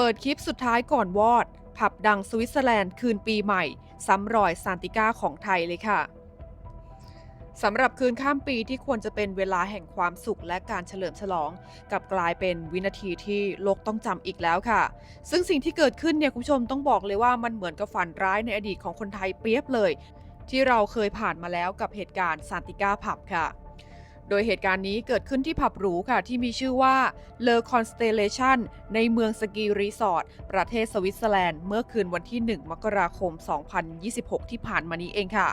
เปิดคลิปสุดท้ายก่อนวอด ผับดังสวิตเซอร์แลนด์คืนปีใหม่ ซ้ำรอยซานติก้าของไทยเลยค่ะสำหรับคืนข้ามปีที่ควรจะเป็นเวลาแห่งความสุขและการเฉลิมฉลอง กับกลายเป็นวินาทีที่โลกต้องจำอีกแล้วค่ะ ซึ่งสิ่งที่เกิดขึ้นเนี่ยคุณผู้ชมต้องบอกเลยว่ามันเหมือนกับฝันร้ายในอดีตของคนไทยเปียบเลย ที่เราเคยผ่านมาแล้วกับเหตุการณ์ซานติก้าผับค่ะ โดยเหตุการณ์นี้เกิดขึ้นที่ผับหรูค่ะที่มีชื่อว่า Le Constellation ในเมืองสกีรีสอร์ทประเทศสวิตเซอร์แลนด์ เมื่อคืนวันที่ 1 มกราคม 2026 ที่ผ่านมานี้เองค่ะ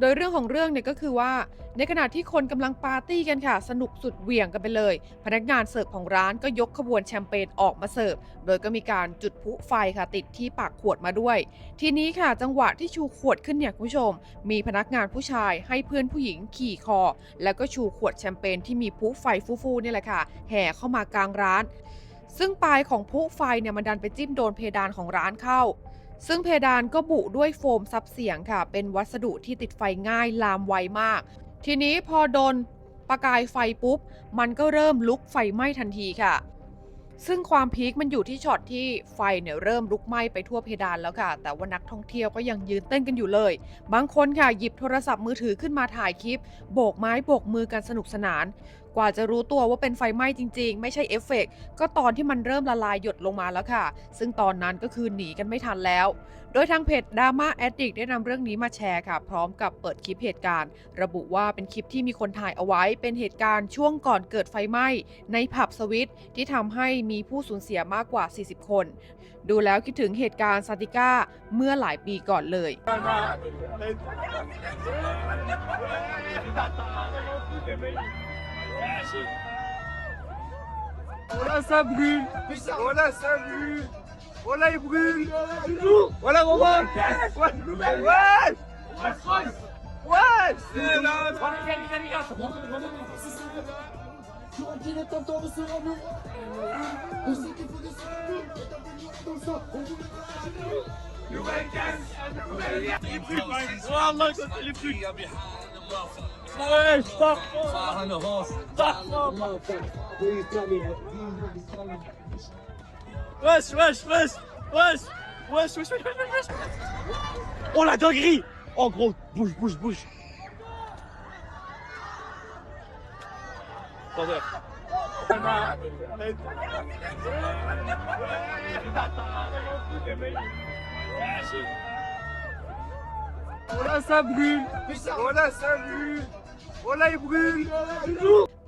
โดยเรื่องของเรื่องเนี่ยก็คือว่า ในขณะที่คนกำลังปาร์ตี้กันค่ะ สนุกสุดเหวี่ยงกันไปเลย พนักงานเสิร์ฟของร้านก็ยกขบวนแชมเปญออกมาเสิร์ฟ โดยก็มีการจุดพลุไฟค่ะ ติดที่ปากขวดมาด้วย ทีนี้ค่ะ จังหวะที่ชูขวดขึ้นเนี่ยคุณผู้ชม มีพนักงานผู้ชายให้เพื่อนผู้หญิงขี่คอ แล้วก็ชูขวดแชมเปญที่มีพลุไฟฟูๆนี่แหละค่ะ แห่เข้ามากลางร้าน ซึ่งปลายของพลุไฟเนี่ยมันดันไปจิ้มโดนเพดานของร้านเข้า ซึ่งเพดานก็บุด้วยโฟมซับเสียงค่ะ เป็นวัสดุที่ติดไฟง่ายลามไวมาก ทีนี้พอโดนประกายไฟปุ๊บ มันก็เริ่มลุกไฟไหม้ทันทีค่ะ ซึ่งความพีคมันอยู่ที่ช็อตที่ไฟเนี่ยเริ่มลุกไหม้ไปทั่วเพดานแล้วค่ะ แต่ว่านักท่องเที่ยวก็ยังยืนเต้นกันอยู่เลย บางคนค่ะหยิบโทรศัพท์มือถือขึ้นมาถ่ายคลิป โบกไม้โบกมือกันสนุกสนาน กว่าจะรู้ตัวว่าเป็นไฟไหม้จริง ๆ ไม่ใช่เอฟเฟกต์ก็ตอนที่มันเริ่มละลายหยดลงมาแล้วค่ะ ซึ่งตอนนั้นก็คือหนีกันไม่ทันแล้ว โดยทางเพจดราม่าแอดดิกได้นำเรื่องนี้มาแชร์ค่ะ พร้อมกับเปิดคลิปเหตุการณ์ ระบุว่าเป็นคลิปที่มีคนถ่ายเอาไว้ เป็นเหตุการณ์ช่วงก่อนเกิดไฟไหม้ในผับสวิตที่ทำให้มีผู้สูญเสียมากกว่า 40 คน ดูแล้วคิดถึงเหตุการณ์ซาติก้าเมื่อหลายปีก่อนเลย Voilà, ça brûle. Voilà, ça brûle. Voilà, il brûle. Voilà, Romain. Ouais. Ouais. C'est On sait qu'il faut des dans Nouvelle nouvelle Ouais, stop. Wesh, wesh, wesh Wesh Wesh, wesh, wesh, wesh, Oh la dinguerie. Oh gros, bouge, bouge, bouge. Attendez. Oh là, ça brûle. Oh là, ça brûle.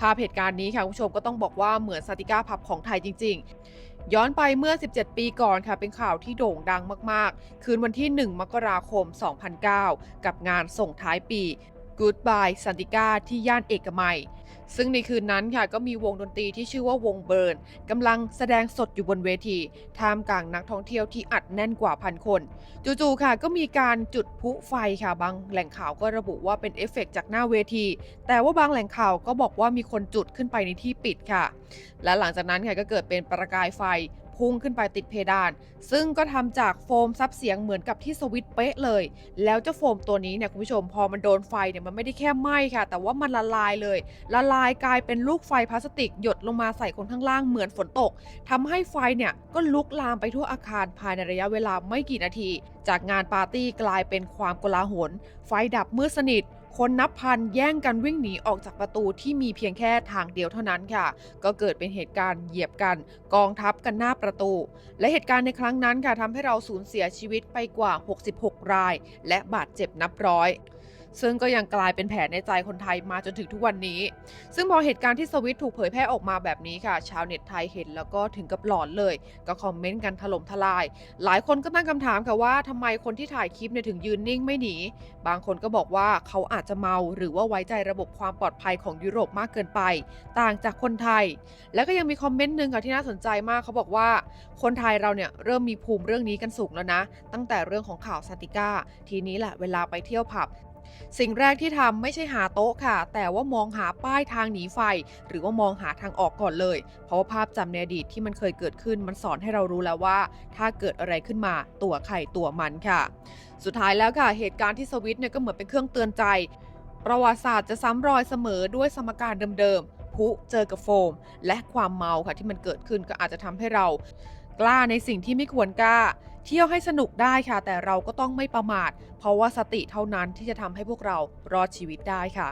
ภาพเหตุการณ์นี้ค่ะคุณผู้ชมก็ต้องบอกว่าเหมือนซาติก้าพับของไทยจริง ๆ ย้อนไปเมื่อ 17 ปีก่อนค่ะ เป็นข่าวที่โด่งดังมาก ๆ คืนวันที่ 1 มกราคม 2009 กับงานส่งท้ายปี Goodbye ซันติก้าที่ย่านเอกมัย ซึ่งในคืนนั้นค่ะก็มีวงดนตรีที่ชื่อว่าวงเบิร์นกำลังแสดงสดอยู่บนเวที ท่ามกลางนักท่องเที่ยวที่อัดแน่นกว่าพันคน จู่ๆค่ะก็มีการจุดพลุไฟค่ะบางแหล่งข่าวก็ระบุว่าเป็นเอฟเฟกต์จากหน้าเวที แต่ว่าบางแหล่งข่าวก็บอกว่ามีคนจุดขึ้นไปในที่ปิดค่ะ และหลังจากนั้นค่ะก็เกิดเป็นประกายไฟ พุ่งขึ้นไปติดเพดาน ซึ่งก็ทำจากโฟมซับเสียงเหมือนกับที่สวิตเป๊ะเลย แล้วเจ้าโฟมตัวนี้เนี่ยคุณผู้ชมพอมันโดนไฟเนี่ยมันไม่ได้แค่ไหม้ค่ะ แต่ว่ามันละลายเลย ละลายกลายเป็นลูกไฟพลาสติกหยดลงมาใส่คนข้างล่างเหมือนฝนตกทำให้ไฟเนี่ยก็ลุกลามไปทั่วอาคารภายในระยะเวลาไม่กี่นาที จากงานปาร์ตี้กลายเป็นความโกลาหล ไฟดับมืดสนิท คนนับพันแย่งกันวิ่งหนีออกจากประตูที่มีเพียงแค่ทางเดียวเท่านั้นค่ะ ก็เกิดเป็นเหตุการณ์เหยียบกัน กองทัพกันหน้าประตู และเหตุการณ์ในครั้งนั้นค่ะทำให้เราสูญเสียชีวิตไปกว่า 66 ราย และบาดเจ็บนับร้อย ซึ่งก็ยังกลายเป็นแผลในใจคนไทยมาจนถึงทุกวันนี้ ซึ่งพอเหตุการณ์ที่สวิตถูกเผยแพร่ออกมาแบบนี้ค่ะ ชาวเน็ตไทยเห็นแล้วก็ถึงกับหลอนเลย ก็คอมเมนต์กันถล่มทลาย หลายคนก็ตั้งคำถามค่ะว่าทำไมคนที่ถ่ายคลิปเนี่ยถึงยืนนิ่งไม่หนี บางคนก็บอกว่าเขาอาจจะเมาหรือว่าไว้ใจระบบความปลอดภัยของยุโรปมากเกินไป ต่างจากคนไทย แล้วก็ยังมีคอมเมนต์หนึ่งค่ะที่น่าสนใจมากเขาบอกว่า คนไทยเราเนี่ยเริ่มมีภูมิเรื่องนี้กันสูงแล้วนะ ตั้งแต่เรื่องของข่าวซาติก้า ทีนี้แหละเวลาไปเที่ยวผับ สิ่งแรกที่ทำไม่ใช่หาโต๊ะค่ะ แต่ว่ามองหาป้ายทางหนีไฟ หรือว่ามองหาทางออกก่อนเลย เพราะว่าภาพจำในอดีตที่มันเคยเกิดขึ้นมันสอนให้เรารู้แล้วว่า ถ้าเกิดอะไรขึ้นมาตัวใครตัวมันค่ะ สุดท้ายแล้วค่ะ เหตุการณ์ที่สวิตเนี่ยก็เหมือนเป็นเครื่องเตือนใจ ประวัติศาสตร์จะซ้ำรอยเสมอด้วยสมการเดิมๆพุเจอกับโฟม และความเมาค่ะที่มันเกิดขึ้นก็อาจจะทำให้เรา กล้าในสิ่งที่ไม่ควรกล้า เที่ยวให้สนุกได้ค่ะ แต่เราก็ต้องไม่ประมาท เพราะว่าสติเท่านั้นที่จะทำให้พวกเรารอดชีวิตได้ค่ะ